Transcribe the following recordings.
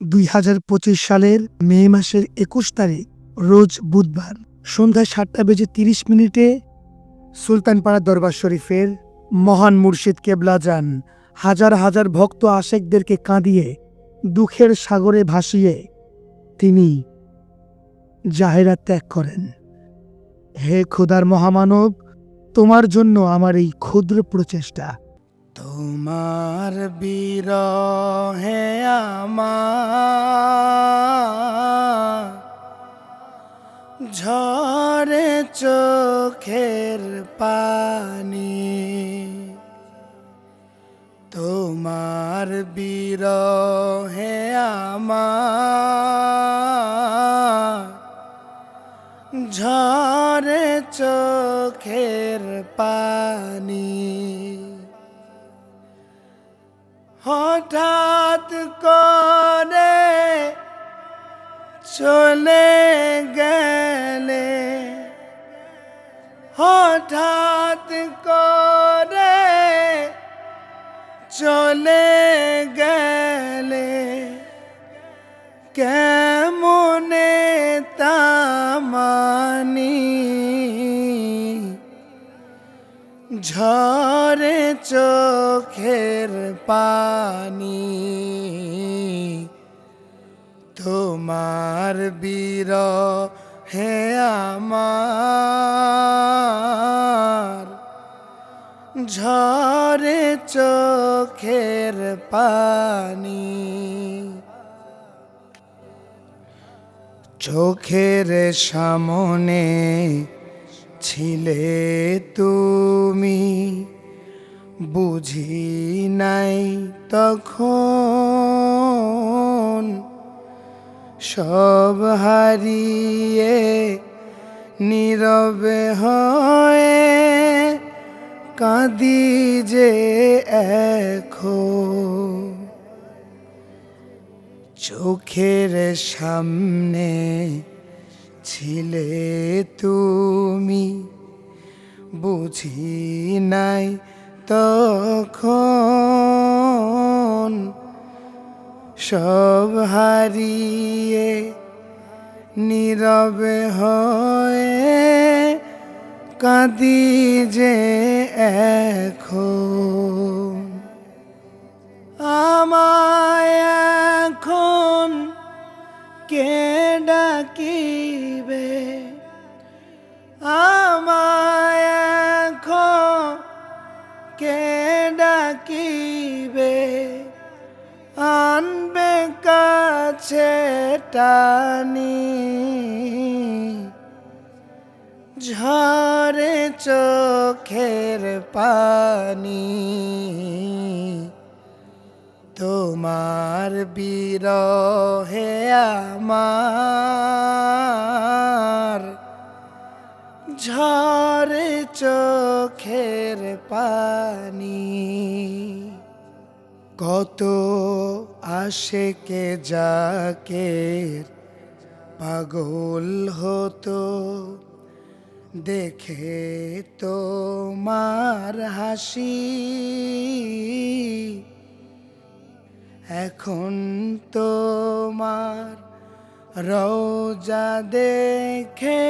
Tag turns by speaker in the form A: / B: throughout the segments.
A: দুই হাজার পঁচিশ সালের মে মাসের একুশ তারিখ, রোজ বুধবার সন্ধ্যা সাতটা বেজে তিরিশ মিনিটে সুলতানপাড়া দরবার শরীফের মহান মুর্শিদ কেবলা যান। হাজার হাজার ভক্ত আশেকদেরকে কাঁদিয়ে, দুঃখের সাগরে ভাসিয়ে তিনি জাহেরা ত্যাগ করেন। হে খোদার মহামানব, তোমার জন্য আমার এই ক্ষুদ্র প্রচেষ্টা
B: তোমার বিরহে আমার ঝরে চোখের পানি। তোমার বিরহে আমার ঝরে চোখের পানি। হঠাৎ করে চলে গেলে হঠাৎ করে চলে গেলে কেমনে তামানি ঝরে চোখের পানি। তোমার বীর হে আমার। ঝরে চোখের পানি। চোখের সামনে ছিলে তুমি বুঝি নাই তখন সব হারিয়ে নীরবে হয়ে কাঁদি যে এখন চোখের সামনে ছিলে তুমি, বুঝি নাই তখন সব হারিয়ে নীরবে হয়ে কাঁদি যে এখন। আমায় এখন কে ডাকিবে কাছে টানি ঝরে চোখের পানি। তোমার বিরহে আমার ঝরে চোখের পানি। কত আশেকে যাকের পাগল হতো দেখে তোমার হাসি। এখন তোমার রোজা দেখে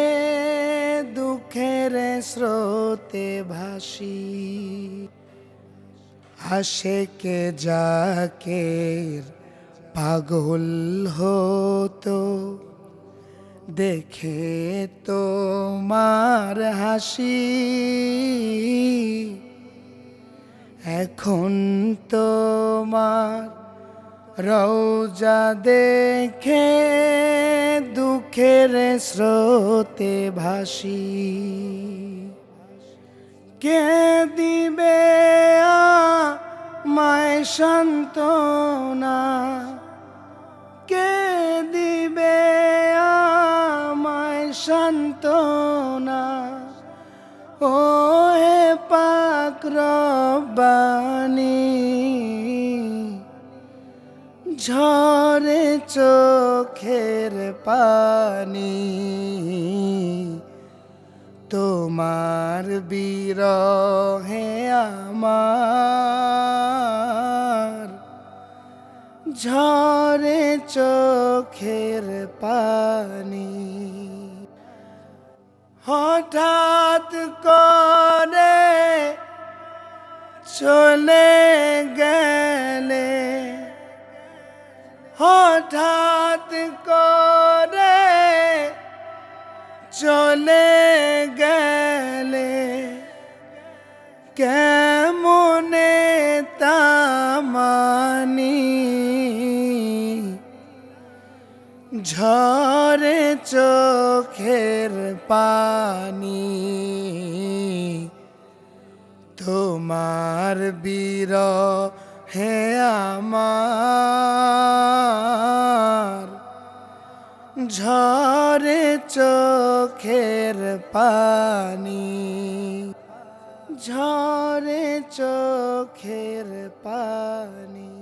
B: দুঃখের স্রোতে ভাসি। আশেকে যাকের পাগল হতো। দেখে তোমার হাসি। এখন তোমার রৌজা দেখে দুঃখের স্রোতে ভাসি। কে দিবে মায় সান্ত্বনা? কে দিবে আমায় সান্ত্বনা? ও হে পাক রব্বানি ঝরে চোখের পানি। তোমার বিরহে আমার। ঝরে চোখের পানি। হঠাৎ করে চলে গেলে হঠাৎ করে চলে গেলে কেমনে তামানি? ঝরে চোখের পানি তোমার বীর হে আমার। ঝরে চোখের পানি ঝরে চোখের পানি।